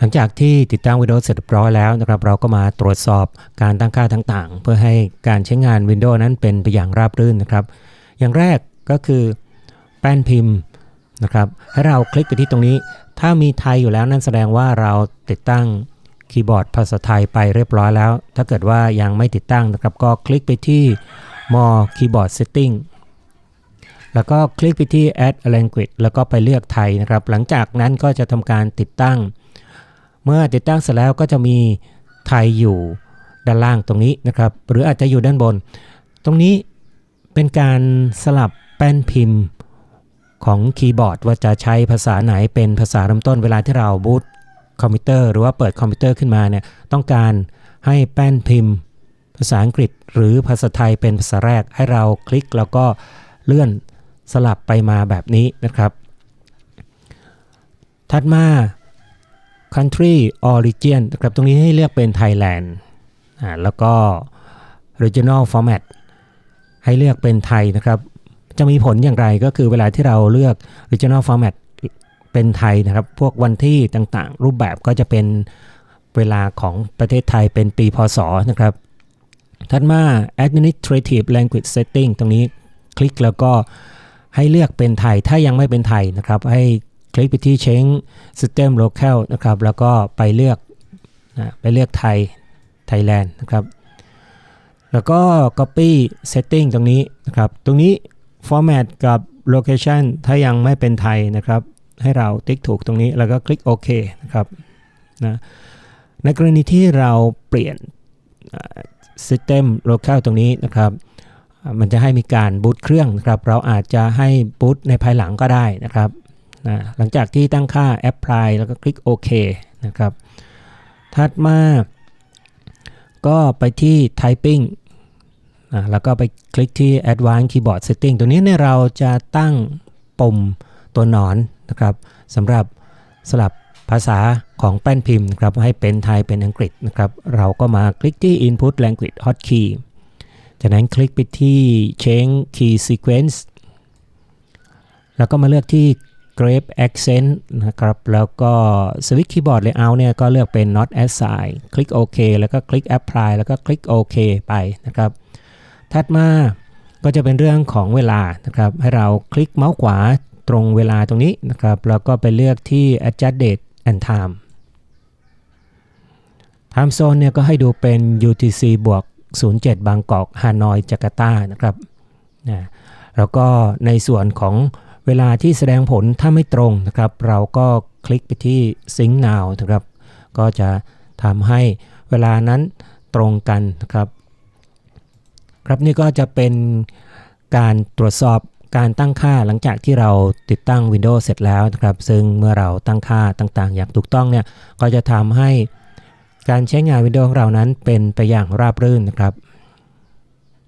หลังจากที่ติดตั้ง Windows เสร็จเรียบร้อยแล้วนะครับเราก็มาตรวจสอบการตั้งค่าต่างๆ เพื่อให้การใช้งาน Windows นั้นเป็นไปอย่างราบรื่นนะครับ อย่างแรกก็คือแป้นพิมพ์นะครับให้เราคลิกไปที่ตรงนี้ ถ้ามีไทยอยู่แล้วนั่นแสดงว่าเราติดตั้งคีย์บอร์ดภาษาไทยไปเรียบร้อยแล้ว ถ้าเกิดว่ายังไม่ติดตั้งนะครับ ก็คลิกไปที่ more keyboard setting แล้วก็คลิกไปที่ add a language แล้วก็ไปเลือกไทยนะครับ หลังจากนั้นก็จะทำการติดตั้ง เมื่อติดตั้งเสร็จแล้วก็จะมีไทยอยู่ด้านล่างตรงนี้นะครับ หรืออาจจะอยู่ด้านบน ตรงนี้เป็นการสลับแป้นพิมพ์ของคีย์บอร์ดว่าจะใช้ภาษาไหนเป็นภาษาเริ่มต้นเวลาที่เราบูตคอมพิวเตอร์หรือว่าเปิดคอมพิวเตอร์ขึ้นมาเนี่ยต้องการให้แป้นพิมพ์ ภาษาอังกฤษ หรือภาษาไทยเป็นภาษาแรกให้เราคลิกแล้วก็เลื่อนสลับไปมาแบบนี้นะครับ ถัดมา country origin นะครับตรงนี้ให้เลือกเป็น Thailand อ่าแล้วก็ regional format ให้เลือกเป็นไทยนะครับ จะมีผลอย่างไรก็คือเวลาที่เราเลือก regional format เป็นไทยนะครับ พวกวันที่ต่างๆ รูปแบบก็จะเป็นเวลาของประเทศไทยเป็นปีพศนะครับถัดมา administrative language setting ตรงนี้คลิกแล้วก็ให้เลือกเป็นไทย ถ้ายังไม่เป็นไทยนะครับ ให้ ลิกไปที่ change system local นะครับ แล้วก็ไปเลือกนะไปเลือกไทย Thailand นะครับ แล้วก็ copy setting ตรงนี้นะครับ ตรงนี้ format กับ location ถ้ายังไม่เป็นไทยนะครับ ให้เราติ๊กถูกตรงนี้ แล้วก็คลิกโอเคนะครับนะในกรณีที่เราเปลี่ยน system local ตรงนี้นะครับมันจะให้มีการบูตเครื่องนะครับ เราอาจจะให้บูตในภายหลังก็ได้นะครับ นะหลังจากที่ตั้งค่า apply แล้วก็คลิกโอเคนะครับ ถัดมา ก็ไปที่ typing อ่าแล้วก็ไปคลิกที่ advanced keyboard setting ตัวนี้เนี่ยเราจะตั้งปุ่มตัวหนอนนะครับสำหรับสลับภาษาของแป้นพิมพ์ครับให้เป็นไทยเป็นอังกฤษนะครับเราก็มาคลิกที่ input language hotkey จากนั้นคลิกไปที่ change key sequence แล้วก็มาเลือกที่ grave accent นะครับ แล้วก็สวิตช์คีย์บอร์ด layout เนี่ยก็เลือกเป็น not assign คลิกโอเคแล้วก็คลิก apply แล้วก็คลิกโอเคไปนะครับ ถัดมาก็จะเป็นเรื่องของเวลานะครับ ให้เราคลิกเมาส์ขวาตรงเวลาตรงนี้นะครับ แล้วก็ไปเลือกที่ adjust date and time time zone เนี่ยก็ให้ดูเป็น UTC บวก 07 บางกอกฮานอยจาการ์ตานะครับนะแล้วก็ในส่วนของ เวลาที่แสดงผลถ้าไม่ตรงนะครับ เราก็คลิกไปที่ Sync Now นะครับ ก็จะทำให้เวลานั้นตรงกันนะครับ ครับนี่ก็จะเป็นการตรวจสอบการตั้งค่าหลังจากที่เราติดตั้ง Windows เสร็จแล้วนะครับ ซึ่งเมื่อเราตั้งค่าต่างๆ อย่างถูกต้องเนี่ยก็จะทำให้การใช้งาน Windows ของเรานั้นเป็นไปอย่างราบรื่นนะครับ